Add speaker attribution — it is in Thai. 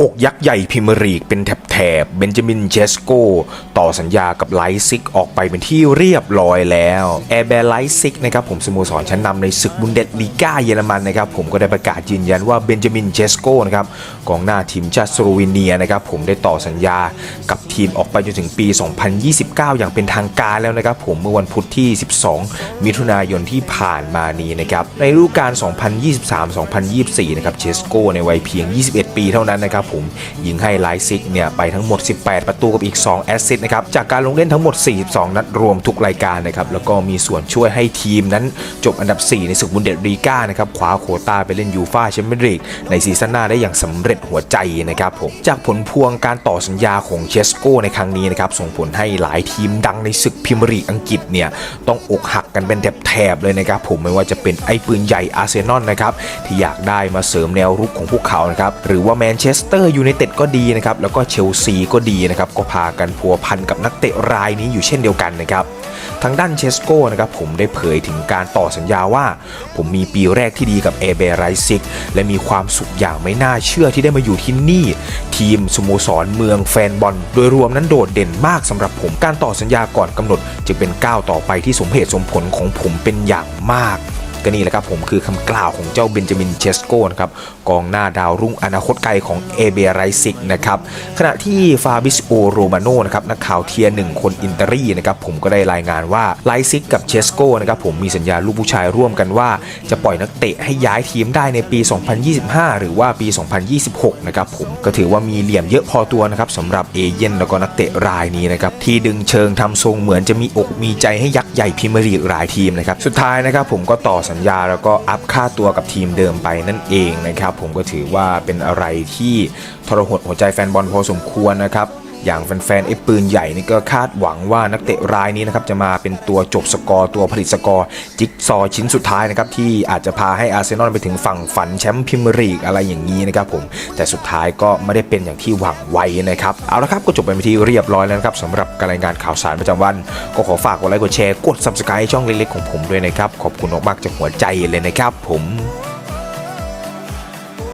Speaker 1: อกยักษ์ใหญ่พรีเมียร์ลีกเป็นแถบๆเบนจามินเจสโกต่อสัญญากับไลซิกออกไปเป็นที่เรียบร้อยแล้วแอร์แบร์ไลซิกนะครับผมสโมสรชั้นนำในศึกบุนเดสลีกาเยอรมันนะครับผมก็ได้ประกาศยืนยันว่าเบนจามินเจสโกนะครับกองหน้าทีมชาติสโลวีเนียนะครับผมได้ต่อสัญญากับทีมออกไปจนถึงปี 2029 อย่างเป็นทางการแล้วนะครับผมเมื่อวันพุธที่ 12 มิถุนายนที่ผ่านมานี้นะครับในฤดูกาล2023-2024 นะครับเจสโกในวัยเพียง 21 ปีเท่านั้นนะครับผมยิงให้ไลซิกเนี่ยไปทั้งหมด 18 ประตูกับอีก 2 แอสซิสต์นะครับจากการลงเล่นทั้งหมด 42 นัดรวมทุกรายการนะครับแล้วก็มีส่วนช่วยให้ทีมนั้นจบอันดับ 4 ในศึกบุนเดสลีกานะครับคว้าโคต้าไปเล่นยูฟ่าแชมเปี้ยนส์ลีกในซีซั่นหน้าได้อย่างสำเร็จหัวใจนะครับผมจากผลพวงการต่อสัญญาของเชสโกในครั้งนี้นะครับส่งผลให้หลายทีมดังในศึกพรีเมียร์ลีกอังกฤษเนี่ยต้องอกหักกันเป็นแถบๆเลยนะครับผมไม่ว่าจะเป็นไอ้ปืนใหญ่อาร์เซนอลนะครับที่อยากได้มาเสริมแนวรุกของพวกเขานะครับหรือว่าแมนเชสเตอร์ยูไนเต็ดก็ดีนะครับแล้วก็เชลซีก็ดีนะครับก็พากันพัวพันกับนักเตะรายนี้อยู่เช่นเดียวกันนะครับทางด้านเชสโก้นะครับผมได้เผยถึงการต่อสัญญาว่า ผมมีปีแรกที่ดีกับเอเบไรซิกและมีความสุขอย่างไม่น่าเชื่อที่ได้มาอยู่ที่นี่ ทีมสโมสรเมืองแฟนบอล โดยรวมนั้นโดดเด่นมากสำหรับผมการต่อสัญญาก่อนกำหนด จึงเป็นก้าวต่อไปที่สมเหตุสมผลของผมเป็นอย่างมาก ก็นี่แหละครับผมคือคำกล่าวของเจ้าเบนจามินเชสโกนะครับกองหน้าดาวรุ่งอนาคตไกลของเอเบไรซิกนะครับขณะที่ฟาบิสโอโรมาโนนะครับนักข่าวเทียร์หนึ่งคนอินเตอรี่นะครับผมก็ได้รายงานว่าไลซิกกับเชสโกนะครับผมมีสัญญาลูกผู้ชายร่วมกันว่า จะปล่อยนักเตะให้ย้ายทีมได้ในปี 2025 หรือว่าปี 2026 นะครับผมก็ถือว่ามีเหลี่ยมเยอะพอตัวนะครับสำหรับเอเย่นแล้วก็นักเตะรายนี้นะครับที่ดึงเชิงทำทรงเหมือนจะมีอกมีใจให้ยักษ์ใหญ่พรีเมียร์ลีกหลายทีมนะครับสุดท้ายนะครับผมก็ต่อสัญญาแล้วก็อัพค่าตัวกับทีมเดิมไปนั่นเองนะครับผมก็ถือว่าเป็นอะไรที่ทรหดหัวใจแฟนบอลพอสมควรนะครับ อย่างแฟนๆไอ้ปืนใหญ่นี่ก็คาดหวังว่านักเตะรายนี้นะครับจะมาเป็นตัวจบสกอร์ตัวผลิตสกอร์จิ๊กซอชิ้นสุดท้ายนะครับที่อาจจะพาให้อาร์เซนอลไปถึงฝั่งฝันแชมป์พรีเมียร์ลีกอะไรอย่างนี้นะครับผมแต่สุดท้ายก็ไม่ได้เป็นอย่างที่หวังไว้นะครับเอาละครับก็จบไปที่เรียบร้อยแล้วนะครับสำหรับการรายงานข่าวสารประจำวัน ก็ขอฝากกดไลค์กดแชร์กด subscribe ช่องเล็กๆของผมด้วยนะครับขอบคุณมากๆจากหัวใจเลยนะครับผม